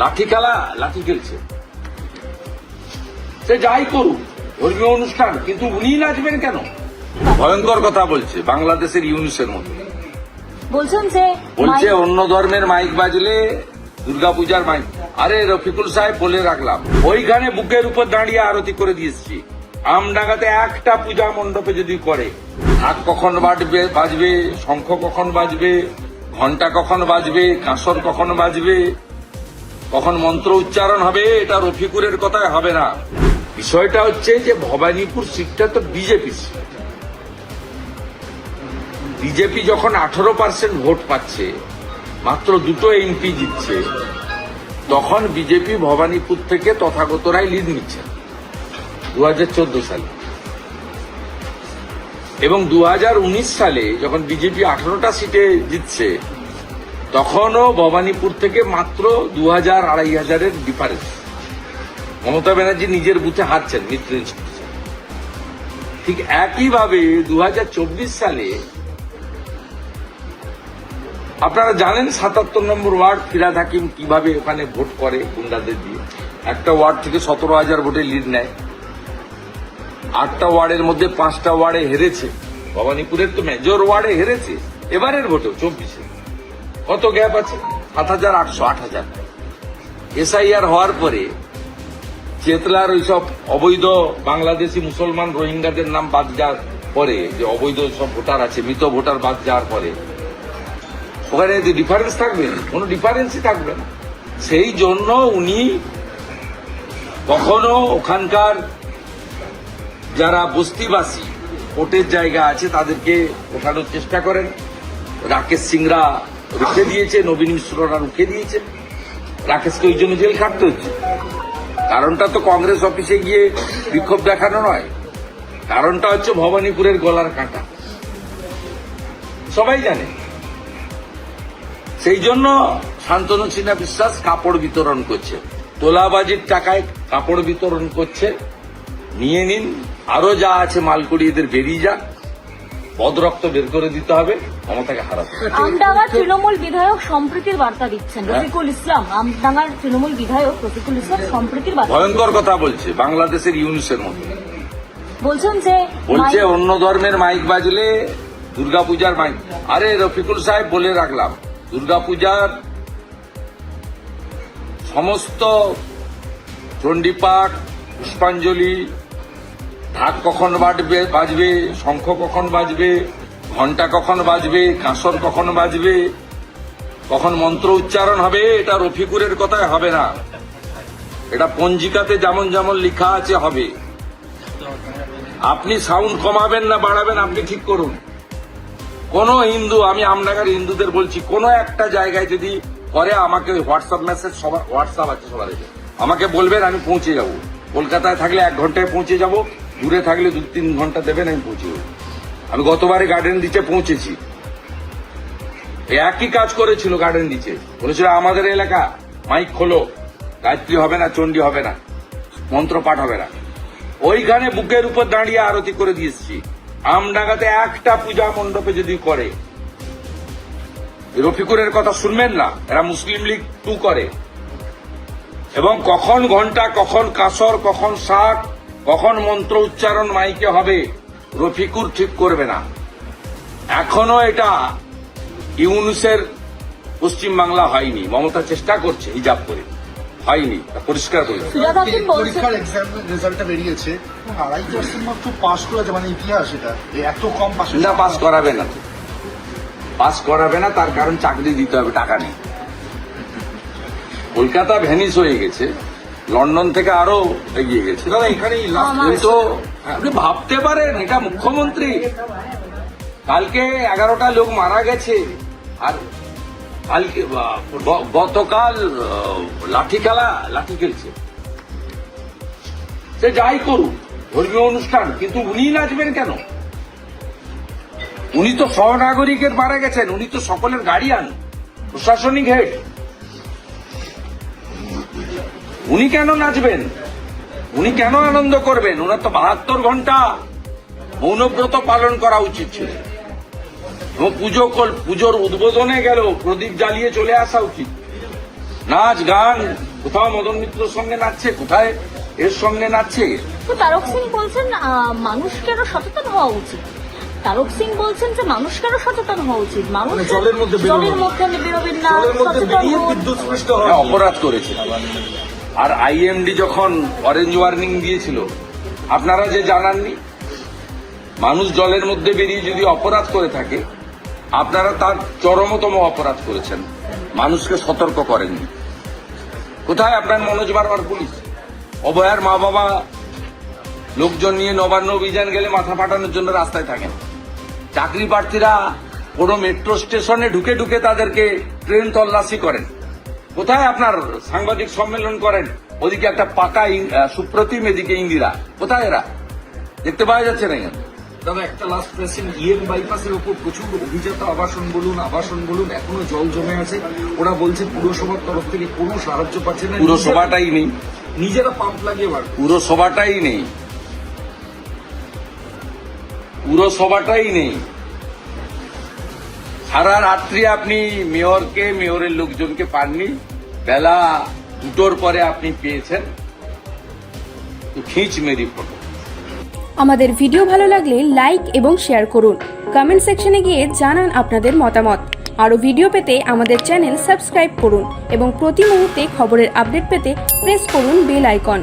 লাঠি খেলা লাঠি খেলছে। সে যাই করুক ধর্মীয় অনুষ্ঠান কিন্তু উনি নাচবেন কেন? ভয়ঙ্কর কথা বলছে বাংলাদেশের ইউনিসের মতো বলছেন যে বলছে অন্য ধর্মের মাইক বাজলে দুর্গাপূজার মাইক। আরে রফিকুল সাহেব বলে রাখলাম ওইখানে বুকের উপর দাঁড়িয়ে আরতি করে দিয়েছি। আমডাঙ্গাতে একটা পূজা মণ্ডপে যদি করে ঢাক কখন বাজবে বাজবে শঙ্খ কখন বাজবে ঘণ্টা কখন বাজবে কাঁসর কখন বাজবে কখন মন্ত্র উচ্চারণ হবে, এটা রফিকুরের কথায় হবে না। বিষয়টা হচ্ছে যে ভবানীপুর সিটটা তো বিজেপি বিজেপি যখন আঠারো পার্সেন্ট ভোট পাচ্ছে, মাত্র দুটো এমপি জিতছে, তখন বিজেপি ভবানীপুর থেকে তথাগতরাই লিড নিচ্ছে দু হাজার চোদ্দ সালে। এবং দু হাজার উনিশ সালে যখন বিজেপি আঠারোটা সিটে জিতছে তখনও ভবানীপুর থেকে মাত্র দু হাজার আড়াই হাজারের ডিফারেন্স মমতা ব্যানার্জি নিজের বুথে হারছেন মিত্র ঠিক একইভাবে দু হাজার চব্বিশ সালে আপনারা জানেন সাতাত্তর নম্বর ওয়ার্ড ফিরাদ হাকিম কীভাবে ওখানে ভোট করে গুন্ডাদের দিয়ে? একটা ওয়ার্ড থেকে সতেরো হাজার ভোটে লিড নেয়। আটটা ওয়ার্ডের মধ্যে পাঁচটা ওয়ার্ডে হেরেছে। ভবানীপুরের তো মেজর ওয়ার্ডে হেরেছে। এবারের ভোটেও চব্বিশে। কত গ্যাপ আছে? সাত হাজার আটশো, আট হাজার। এসআইআর হওয়ার পরে চেতলার ওইসব অবৈধ বাংলাদেশি মুসলমান রোহিঙ্গাদের নাম বাদ যাওয়ার পরে, যে অবৈধ সব ভোটার আছে, মৃত ভোটার বাদ যাওয়ার পরে, ওখানে যে ডিফারেন্স থাকবে? কোনো ডিফারেন্সই থাকবে না। সেই জন্য উনি কখনো ওখানকার যারা বস্তিবাসী, ভোটের জায়গা আছে, তাদেরকে ওঠানোর চেষ্টা করেন। রাকেশ সিংরা রুখে দিয়েছে, নবীন মিশ্ররা রুখে দিয়েছে। রাকেশকে ওই জন্য জেল খাটতে হচ্ছে। কারণটা তো কংগ্রেস অফিসে গিয়ে বিক্ষোভ দেখানো নয়। কারণটা হচ্ছে ভবানীপুরের গলার কাঁটা। সবাই জানে। সেই জন্য শান্তনু সিনহা বিশ্বাস কাপড় বিতরণ করছে। তোলাবাজির টাকায় কাপড় বিতরণ করছে। নিয়ে নিন। আরও যা আছে মালকুড়ি এদের বেরিয়ে যাক। পদরক্ত বের করে দিতে হবে ক্ষমতাকে হারাতে। আমডাঙ্গার তৃণমূল বিধায়ক সম্প্রীতির বার্তা দিচ্ছেন। রফিকুল ইসলাম আমডাঙ্গার তৃণমূল বিধায়ক রফিকুল ইসলাম সম্প্রীতির বার্তা ভয়ঙ্কর কথা বলছে বাংলাদেশের ইউনিসের মতো। বলছেন যে বলছে অন্য ধর্মের মাইক বাজলে দুর্গাপূজার মাইক। আরে রফিকুল সাহেব বলে রাখলাম দুর্গাপূজার সমস্ত চণ্ডীপাঠ পুষ্পাঞ্জলি ঢাক কখন বাজবে বাজবে, শঙ্খ কখন বাজবে ঘণ্টা কখন বাজবে, কাঁসর কখন বাজবে, কখন মন্ত্র উচ্চারণ হবে, এটা রফিকুরের কথায় হবে না। এটা পঞ্জিকাতে যেমন যেমন লেখা আছে, হবে। আপনি সাউন্ড কমাবেন না, বাড়াবেন, আপনি ঠিক করুন। কোন হিন্দু, আমি আমনাগার হিন্দুদের বলছি, কোন একটা জায়গায় যদি করে, আমাকে হোয়াটসঅ্যাপ মেসেজ, সবার হোয়াটসঅ্যাপ আছে সবার আমাকে বলবেন, আমি পৌঁছে যাব। কলকাতায় থাকলে এক ঘন্টায় পৌঁছে যাব। দূরে থাকলে দু তিন ঘণ্টা দেবেন, আমি পৌঁছে আমি গতবারে গার্ডেন দিচ্ছে পৌঁছেছি। একই কাজ করেছিল গার্ডেন দিচ্ছে বলেছিল, আমাদের এলাকা, মাইক খোলো। গায়ত্রী হবে না, চণ্ডী হবে না, মন্ত্র পাঠ হবে না। ওইখানে বুকের উপর দাঁড়িয়ে আরতি করে দিয়েছি আমডাঙ্গাতে একটা পূজা মণ্ডপে যদি করে, রফিকুরের কথা শুনবেন না? এরা মুসলিম লীগ টু করে। এবং কখন ঘণ্টা, কখন কাসর, কখন শাক কখন মন্ত্র উচ্চারণ মাইকে হবে রফিকুর ঠিক করবে না। এখনও এটা ইউনুসের পশ্চিম বাংলা হয়নি। মমতা চেষ্টা করছে হিজাব করে। হয়নি পরিষ্কার করে পরীক্ষার রেজাল্টটা বেরিয়েছে। আড়াই পার্সেন্ট মাত্র পাস করেছে মানে ইতিহাস এটা। এত কম পাস না পাস করাবে না। পাস করাবে না তার কারণ চাকরি দিতে হবে টাকা নেই। কলকাতা ভ্যানিস হয়ে গেছে। লন্ডন থেকে আরও এগিয়ে গেছে। কিন্তু আপনি ভাবতে পারেন এটা মুখ্যমন্ত্রী। কালকে এগারোটা লোক মারা গেছে। আর কালকে গতকাল লাঠি খেলা লাঠি খেলছে। সে যাই করুক ধর্মীয় অনুষ্ঠান কিন্তু উনি নাচবেন কেন? উনি তো সহনাগরিকের মারা গেছেন উনি তো সকলের গার্ডিয়ান প্রশাসনিক হেড। উনি কেন নাচবেন? উনি কেন আনন্দ করবেন? ওনার তো বাহাত্তর ঘণ্টা মৌনব্রত পালন করা উচিত ছিল। এবং পুজো পুজোর উদ্বোধনে গেল প্রদীপ জ্বালিয়ে চলে আসা উচিত। নাচ গান কোথাও মদন মিত্রর সঙ্গে নাচছে কোথায় এর সঙ্গে নাচছে? তো তারক সিং বলছেন মানুষকে আরও সচেতন হওয়া উচিত? তারক সিং বলছেন যে মানুষকে আরও সচেতন হওয়া উচিত? মানুষ মানে জলের মধ্যে জলের মধ্যে বেরোবেন না হ্যাঁ, অপরাধ করেছে। আর আইএমডি যখন অরেঞ্জ ওয়ার্নিং দিয়েছিল, আপনারা যে জানাননি? মানুষ জলের মধ্যে বেরিয়ে যদি অপরাধ করে থাকে, আপনারা তার চরমতম অপরাধ করেছেন। মানুষকে সতর্ক করেননি। কোথায় আপনার মনোজ বারবার পুলিশ? অভয়ার মা বাবা লোকজন নিয়ে নবান্ন অভিযান গেলে মাথা ফাটানোর জন্য রাস্তায় থাকেন। চাকরি প্রার্থীরা কোনো মেট্রো স্টেশনে ঢুকে ঢুকে তাদেরকে ট্রেন তল্লাশি করেন। কোথায় আপনার সাংবাদিক সম্মেলন করেন? ওদিকে একটা পাকা সুপ্রতিম এদিকে ইন্দিরা। কোথায় এরা? দেখতে পাওয়া যাচ্ছে না এখানে। দাদা একটা লাস্ট কোয়েশ্চেন ইএম বাইপাসের উপর প্রচুর অভিজাত আবাসন বলুন আবাসন বলুন এখনও জল জমে আছে। ওরা বলছে পুরসভার তরফ থেকে কোনো সাহায্য পাচ্ছে না। পুরসভাটাই নেই। নিজেরা- নিজেরা পাম্প লাগিয়ে বার পুরসভাটাই নেই। পুরসভাটাই নেই। সারা রাত্রি আপনি মেয়রকে, মেয়রের লোকজনকে পাননি। বেলা দুটোর পরে আপনি পেয়েছেন। খিঁচ মেরি ফটো। আমাদের ভিডিও ভালো লাগলে লাইক এবং শেয়ার করুন। কমেন্ট সেকশনে গিয়ে জানান আপনাদের মতামত। আরও ভিডিও পেতে আমাদের চ্যানেল সাবস্ক্রাইব করুন এবং প্রতি মুহূর্তে খবরের আপডেট পেতে প্রেস করুন বেল আইকন।